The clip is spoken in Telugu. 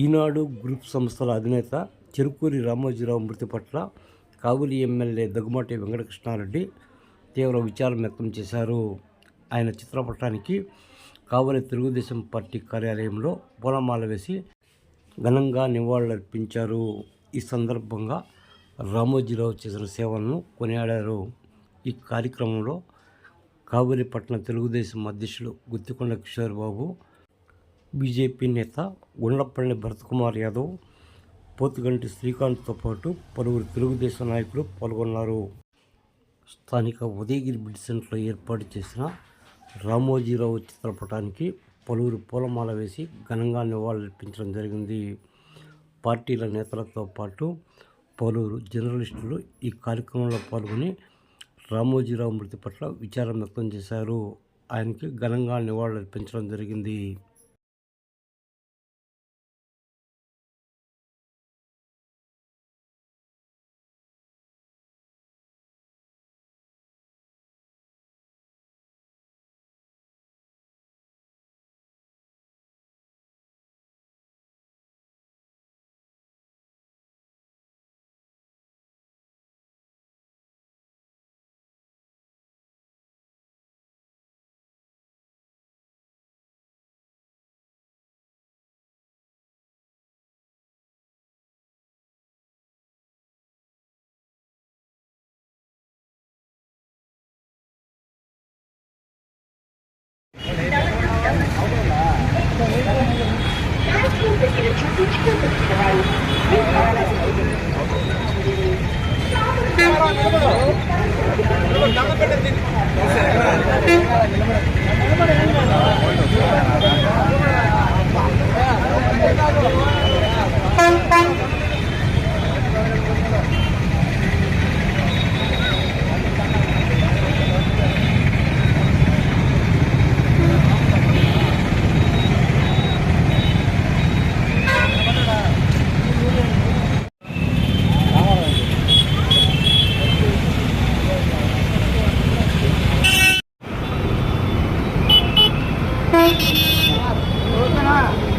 ఈనాడు గ్రూప్ సంస్థల అధినేత చెరుకూరి రామోజీరావు మృతి పట్ల కావులి ఎమ్మెల్యే దగ్గుమాటి వెంకటకృష్ణారెడ్డి తీవ్ర విచారం వ్యక్తం చేశారు. ఆయన చిత్రపటానికి కావలి తెలుగుదేశం పార్టీ కార్యాలయంలో పూలమాల వేసి ఘనంగా నివాళులర్పించారు. ఈ సందర్భంగా రామోజీరావు చేసిన సేవలను కొనియాడారు. ఈ కార్యక్రమంలో కావలిపట్నం తెలుగుదేశం అధ్యక్షులు గుత్తికొండ కిషోర్ బాబు బీజేపీ నేత గుండ్లపల్లి భరత్కుమార్ యాదవ్ పోతుగంటి శ్రీకాంత్తో పాటు పలువురు తెలుగుదేశం నాయకులు పాల్గొన్నారు. స్థానిక ఉదయగిరి బిడ్ సెంటర్లో ఏర్పాటు చేసిన రామోజీరావు చిత్రపటానికి పలువురు పూలమాల వేసి ఘనంగా నివాళులర్పించడం జరిగింది. పార్టీల నేతలతో పాటు పలువురు జర్నలిస్టులు ఈ కార్యక్రమంలో పాల్గొని రామోజీరావు మృతి పట్ల విచారం వ్యక్తం చేశారు. ఆయనకి ఘనంగా నివాళులర్పించడం జరిగింది. நிலமரம் நிலமரம் さい。